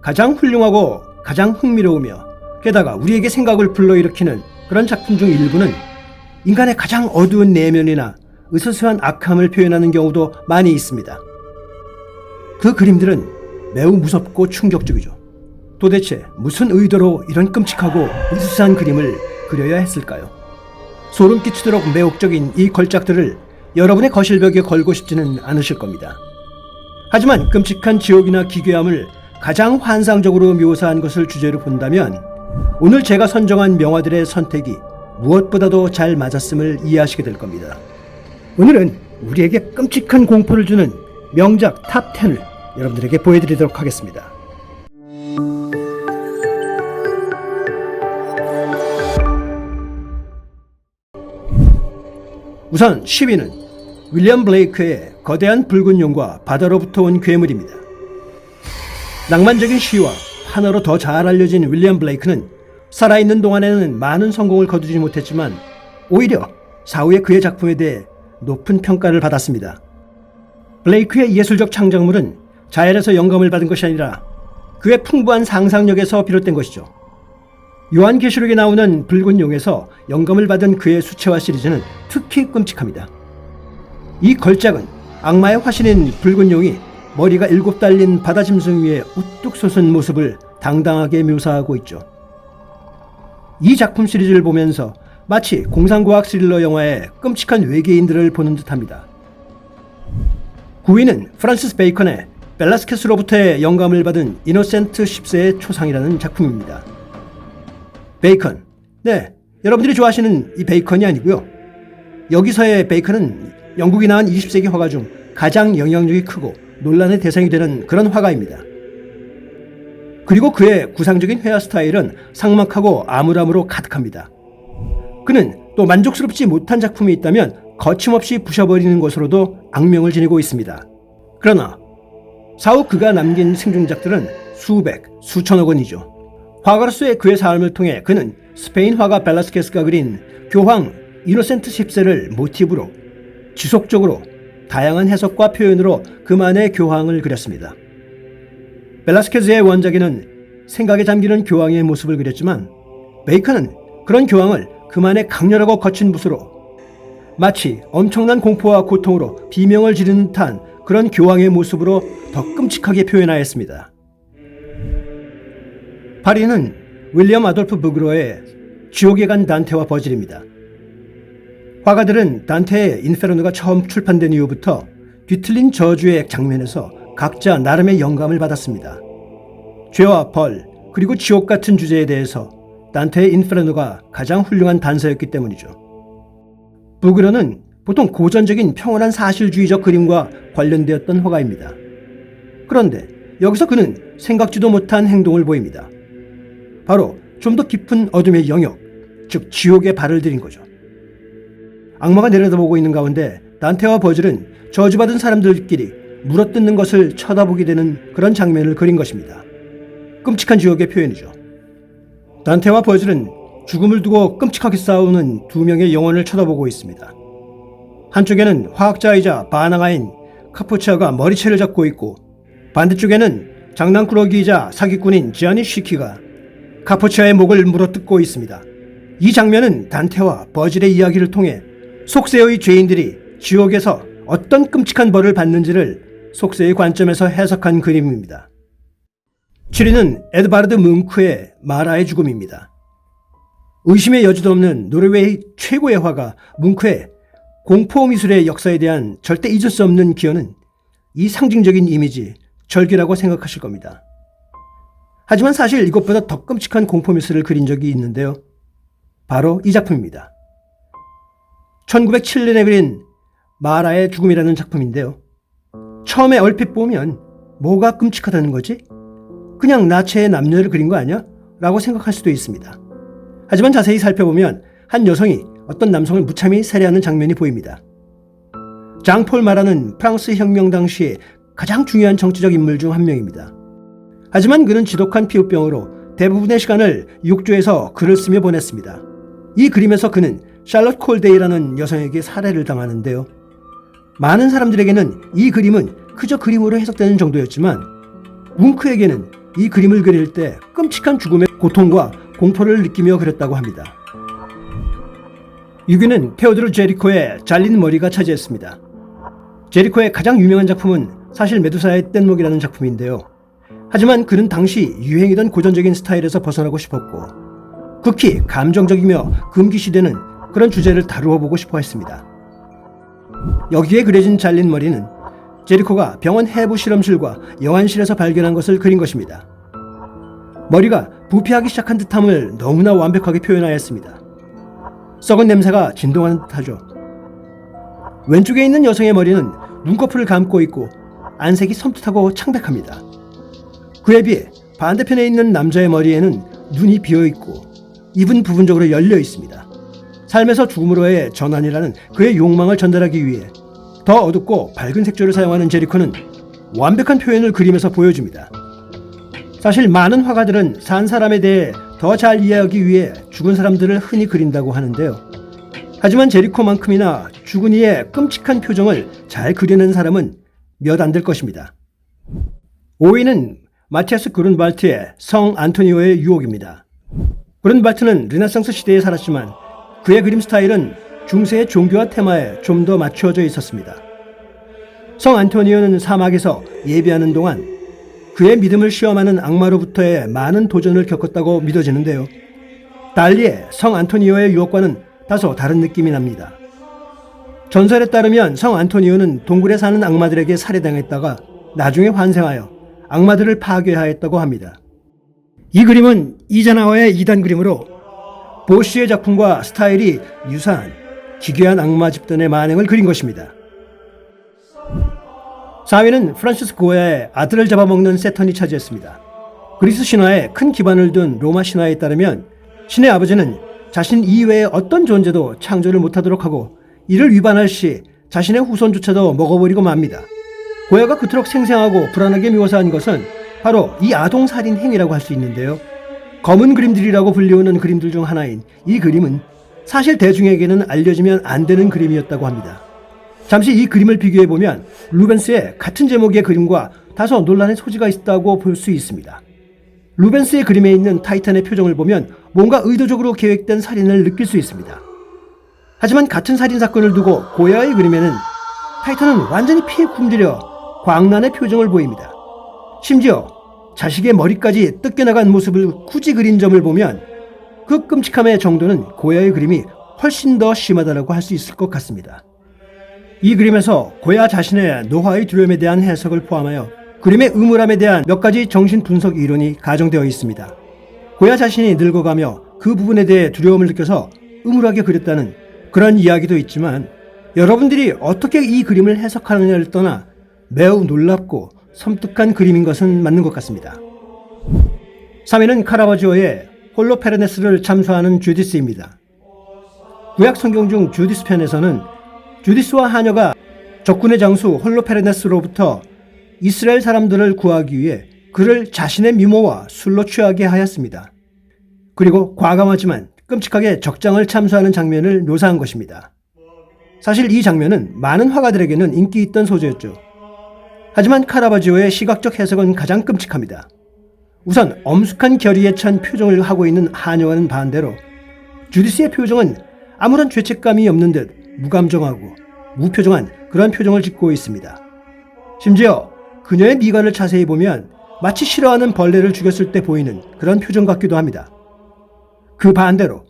가장 훌륭하고 가장 흥미로우며 게다가 우리에게 생각을 불러일으키는 그런 작품 중 일부는 인간의 가장 어두운 내면이나 으스스한 악함을 표현하는 경우도 많이 있습니다. 그 그림들은 매우 무섭고 충격적이죠. 도대체 무슨 의도로 이런 끔찍하고 으스스한 그림을 그려야 했을까요? 소름 끼치도록 매혹적인 이 걸작들을 여러분의 거실벽에 걸고 싶지는 않으실 겁니다. 하지만 끔찍한 지옥이나 기괴함을 가장 환상적으로 묘사한 것을 주제로 본다면 오늘 제가 선정한 명화들의 선택이 무엇보다도 잘 맞았음을 이해하시게 될 겁니다. 오늘은 우리에게 끔찍한 공포를 주는 명작 탑 10을 여러분들에게 보여드리도록 하겠습니다. 우선 10위는 윌리엄 블레이크의 거대한 붉은 용과 바다로부터 온 괴물입니다. 낭만적인 시와 하나로 더 잘 알려진 윌리엄 블레이크는 살아있는 동안에는 많은 성공을 거두지 못했지만 오히려 사후에 그의 작품에 대해 높은 평가를 받았습니다. 블레이크의 예술적 창작물은 자연에서 영감을 받은 것이 아니라 그의 풍부한 상상력에서 비롯된 것이죠. 요한계시록에 나오는 붉은 용에서 영감을 받은 그의 수채화 시리즈는 특히 끔찍합니다. 이 걸작은 악마의 화신인 붉은 용이 머리가 일곱 달린 바다 짐승 위에 우뚝 솟은 모습을 당당하게 묘사하고 있죠. 이 작품 시리즈를 보면서 마치 공상과학 스릴러 영화의 끔찍한 외계인들을 보는 듯합니다. 9위는 프란시스 베이컨의 벨라스케스로부터의 영감을 받은 이노센트 10세의 초상이라는 작품입니다. 베이컨. 네, 여러분들이 좋아하시는 이 베이컨이 아니고요. 여기서의 베이컨은 영국이 낳은 20세기 화가 중 가장 영향력이 크고 논란의 대상이 되는 그런 화가입니다. 그리고 그의 구상적인 헤어 스타일은 상막하고 암울함으로 가득합니다. 그는 또 만족스럽지 못한 작품이 있다면 거침없이 부셔버리는 것으로도 악명을 지니고 있습니다. 그러나 사후 그가 남긴 생중작들은 수백, 수천억 원이죠. 화가로서의 그의 삶을 통해 그는 스페인 화가 벨라스케스가 그린 교황 이노센트 10세를 모티브로 지속적으로 다양한 해석과 표현으로 그만의 교황을 그렸습니다. 벨라스케즈의 원작에는 생각에 잠기는 교황의 모습을 그렸지만 베이컨은 그런 교황을 그만의 강렬하고 거친 붓으로 마치 엄청난 공포와 고통으로 비명을 지르는 듯한 그런 교황의 모습으로 더 끔찍하게 표현하였습니다. 8위는 윌리엄 아돌프 부그로의 지옥에 간 단테와 버질입니다. 화가들은 단테의 인페르노가 처음 출판된 이후부터 뒤틀린 저주의 장면에서 각자 나름의 영감을 받았습니다. 죄와 벌, 그리고 지옥 같은 주제에 대해서 단테의 인페르노가 가장 훌륭한 단서였기 때문이죠. 부그로는 보통 고전적인 평온한 사실주의적 그림과 관련되었던 화가입니다. 그런데 여기서 그는 생각지도 못한 행동을 보입니다. 바로 좀 더 깊은 어둠의 영역, 즉 지옥에 발을 들인 거죠. 악마가 내려다보고 있는 가운데 단테와 버즐은 저주받은 사람들끼리 물어뜯는 것을 쳐다보게 되는 그런 장면을 그린 것입니다. 끔찍한 지옥의 표현이죠. 단테와 버즐은 죽음을 두고 끔찍하게 싸우는 두 명의 영혼을 쳐다보고 있습니다. 한쪽에는 화학자이자 반항아인 카푸치아가 머리채를 잡고 있고 반대쪽에는 장난꾸러기이자 사기꾼인 지아니 쉬키가 카푸치아의 목을 물어뜯고 있습니다. 이 장면은 단테와 버질의 이야기를 통해 속세의 죄인들이 지옥에서 어떤 끔찍한 벌을 받는지를 속세의 관점에서 해석한 그림입니다. 7위는 에드바르드 뭉크의 마라의 죽음입니다. 의심의 여지도 없는 노르웨이 최고의 화가 뭉크의 공포 미술의 역사에 대한 절대 잊을 수 없는 기여는 이 상징적인 이미지, 절기라고 생각하실 겁니다. 하지만 사실 이것보다 더 끔찍한 공포 미술을 그린 적이 있는데요. 바로 이 작품입니다. 1907년에 그린 마라의 죽음이라는 작품인데요. 처음에 얼핏 보면 뭐가 끔찍하다는 거지? 그냥 나체의 남녀를 그린 거 아니야? 라고 생각할 수도 있습니다. 하지만 자세히 살펴보면 한 여성이 어떤 남성을 무참히 살해하는 장면이 보입니다. 장폴 마라는 프랑스 혁명 당시에 가장 중요한 정치적 인물 중 한 명입니다. 하지만 그는 지독한 피부병으로 대부분의 시간을 육조에서 글을 쓰며 보냈습니다. 이 그림에서 그는 샬럿 콜데이라는 여성에게 살해를 당하는데요. 많은 사람들에게는 이 그림은 그저 그림으로 해석되는 정도였지만 뭉크에게는 이 그림을 그릴 때 끔찍한 죽음의 고통과 공포를 느끼며 그렸다고 합니다. 6위는 테오드로 제리코의 잘린 머리가 차지했습니다. 제리코의 가장 유명한 작품은 사실 메두사의 뗏목이라는 작품인데요. 하지만 그는 당시 유행이던 고전적인 스타일에서 벗어나고 싶었고 극히 감정적이며 금기시되는 그런 주제를 다루어 보고 싶어 했습니다. 여기에 그려진 잘린 머리는 제리코가 병원 해부 실험실과 영안실에서 발견한 것을 그린 것입니다. 머리가 부패하기 시작한 듯함을 너무나 완벽하게 표현하였습니다. 썩은 냄새가 진동하는 듯하죠. 왼쪽에 있는 여성의 머리는 눈꺼풀을 감고 있고 안색이 섬뜩하고 창백합니다. 그에 비해 반대편에 있는 남자의 머리에는 눈이 비어 있고 입은 부분적으로 열려 있습니다. 삶에서 죽음으로의 전환이라는 그의 욕망을 전달하기 위해 더 어둡고 밝은 색조를 사용하는 제리코는 완벽한 표현을 그림에서 보여줍니다. 사실 많은 화가들은 산 사람에 대해 더 잘 이해하기 위해 죽은 사람들을 흔히 그린다고 하는데요. 하지만 제리코만큼이나 죽은 이의 끔찍한 표정을 잘 그리는 사람은 몇 안 될 것입니다. 5위는 마티아스 그룬발트의 성 안토니오의 유혹입니다. 그룬발트는 르네상스 시대에 살았지만 그의 그림 스타일은 중세의 종교와 테마에 좀 더 맞추어져 있었습니다. 성 안토니오는 사막에서 예배하는 동안 그의 믿음을 시험하는 악마로부터의 많은 도전을 겪었다고 믿어지는데요. 달리의 성 안토니오의 유혹과는 다소 다른 느낌이 납니다. 전설에 따르면 성 안토니오는 동굴에 사는 악마들에게 살해당했다가 나중에 환생하여 악마들을 파괴하였다고 합니다. 이 그림은 이자나와의 2단 그림으로 보쉬의 작품과 스타일이 유사한 기괴한 악마 집단의 만행을 그린 것입니다. 4위는 프란시스 고야의 아들을 잡아먹는 세턴이 차지했습니다. 그리스 신화에 큰 기반을 둔 로마 신화에 따르면 신의 아버지는 자신 이외의 어떤 존재도 창조를 못하도록 하고 이를 위반할 시 자신의 후손조차도 먹어버리고 맙니다. 고야가 그토록 생생하고 불안하게 묘사한 것은 바로 이 아동 살인 행위라고 할 수 있는데요. 검은 그림들이라고 불리우는 그림들 중 하나인 이 그림은 사실 대중에게는 알려지면 안 되는 그림이었다고 합니다. 잠시 이 그림을 비교해 보면 루벤스의 같은 제목의 그림과 다소 논란의 소지가 있다고 볼 수 있습니다. 루벤스의 그림에 있는 타이탄의 표정을 보면 뭔가 의도적으로 계획된 살인을 느낄 수 있습니다. 하지만 같은 살인 사건을 두고 고야의 그림에는 타이탄은 완전히 피해 굶주려 광란의 표정을 보입니다. 심지어 자식의 머리까지 뜯겨나간 모습을 굳이 그린 점을 보면 그 끔찍함의 정도는 고야의 그림이 훨씬 더 심하다고 할 수 있을 것 같습니다. 이 그림에서 고야 자신의 노화의 두려움에 대한 해석을 포함하여 그림의 의무람에 대한 몇 가지 정신 분석 이론이 가정되어 있습니다. 고야 자신이 늙어가며 그 부분에 대해 두려움을 느껴서 음울하게 그렸다는 그런 이야기도 있지만 여러분들이 어떻게 이 그림을 해석하느냐를 떠나 매우 놀랍고 섬뜩한 그림인 것은 맞는 것 같습니다. 3위는 카라바지오의 홀로페르네스를 참수하는 주디스입니다. 구약 성경 중 주디스 편에서는 주디스와 하녀가 적군의 장수 홀로페르네스로부터 이스라엘 사람들을 구하기 위해 그를 자신의 미모와 술로 취하게 하였습니다. 그리고 과감하지만 끔찍하게 적장을 참수하는 장면을 묘사한 것입니다. 사실 이 장면은 많은 화가들에게는 인기 있던 소재였죠. 하지만 카라바지오의 시각적 해석은 가장 끔찍합니다. 우선 엄숙한 결의에 찬 표정을 하고 있는 하녀와는 반대로 주디스의 표정은 아무런 죄책감이 없는 듯 무감정하고 무표정한 그런 표정을 짓고 있습니다. 심지어 그녀의 미간을 자세히 보면 마치 싫어하는 벌레를 죽였을 때 보이는 그런 표정 같기도 합니다. 그 반대로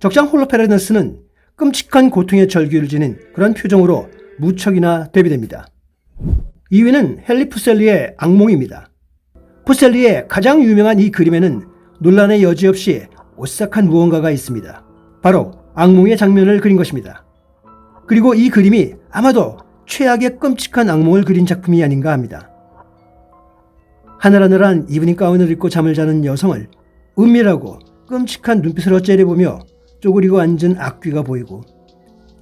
적장 홀로페르네스는 끔찍한 고통의 절규를 지닌 그런 표정으로 무척이나 대비됩니다. 2위는 헨리 푸셀리의 악몽입니다. 푸셀리의 가장 유명한 이 그림에는 논란의 여지 없이 오싹한 무언가가 있습니다. 바로 악몽의 장면을 그린 것입니다. 그리고 이 그림이 아마도 최악의 끔찍한 악몽을 그린 작품이 아닌가 합니다. 하늘하늘한 이브닝 가운을 입고 잠을 자는 여성을 은밀하고 끔찍한 눈빛으로 째려보며 쪼그리고 앉은 악귀가 보이고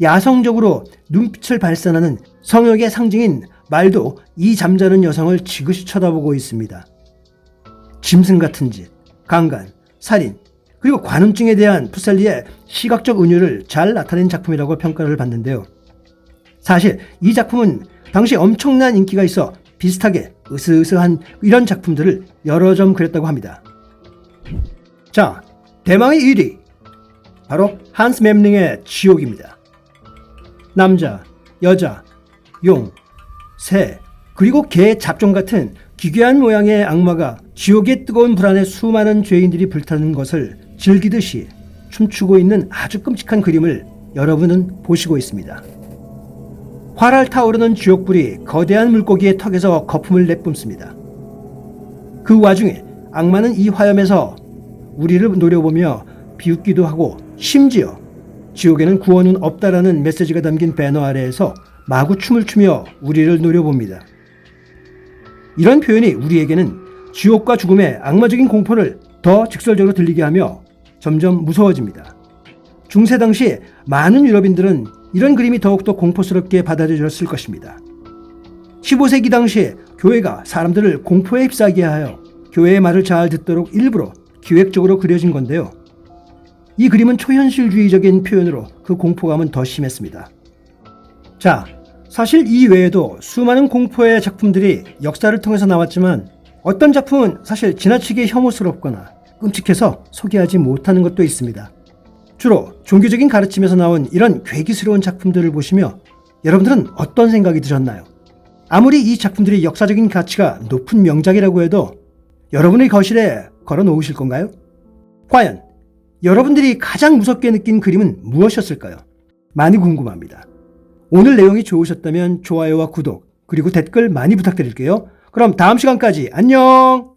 야성적으로 눈빛을 발산하는 성욕의 상징인 말도 이 잠자는 여성을 지그시 쳐다보고 있습니다. 짐승 같은 짓, 강간, 살인, 그리고 관음증에 대한 푸셀리의 시각적 은유를 잘 나타낸 작품이라고 평가를 받는데요. 사실 이 작품은 당시 엄청난 인기가 있어 비슷하게 으스으스한 이런 작품들을 여러 점 그렸다고 합니다. 자, 대망의 1위. 바로 한스 mem링의 지옥입니다. 남자, 여자, 용, 새, 그리고 개 잡종 같은 기괴한 모양의 악마가 지옥의 뜨거운 불안에 수많은 죄인들이 불타는 것을 즐기듯이 춤추고 있는 아주 끔찍한 그림을 여러분은 보시고 있습니다. 활활 타오르는 지옥불이 거대한 물고기의 턱에서 거품을 내뿜습니다. 그 와중에 악마는 이 화염에서 우리를 노려보며 비웃기도 하고 심지어 지옥에는 구원은 없다라는 메시지가 담긴 배너 아래에서 마구 춤을 추며 우리를 노려봅니다. 이런 표현이 우리에게는 지옥과 죽음의 악마적인 공포를 더 직설적으로 들리게 하며 점점 무서워집니다. 중세 당시 많은 유럽인들은 이런 그림이 더욱더 공포스럽게 받아들여졌을 것입니다. 15세기 당시에 교회가 사람들을 공포에 휩싸게 하여 교회의 말을 잘 듣도록 일부러 기획적으로 그려진 건데요. 이 그림은 초현실주의적인 표현으로 그 공포감은 더 심했습니다. 자, 사실 이 외에도 수많은 공포의 작품들이 역사를 통해서 나왔지만 어떤 작품은 사실 지나치게 혐오스럽거나 끔찍해서 소개하지 못하는 것도 있습니다. 주로 종교적인 가르침에서 나온 이런 괴기스러운 작품들을 보시며 여러분들은 어떤 생각이 드셨나요? 아무리 이 작품들이 역사적인 가치가 높은 명작이라고 해도 여러분의 거실에 걸어 놓으실 건가요? 과연 여러분들이 가장 무섭게 느낀 그림은 무엇이었을까요? 많이 궁금합니다. 오늘 내용이 좋으셨다면 좋아요와 구독, 그리고 댓글 많이 부탁드릴게요. 그럼 다음 시간까지 안녕!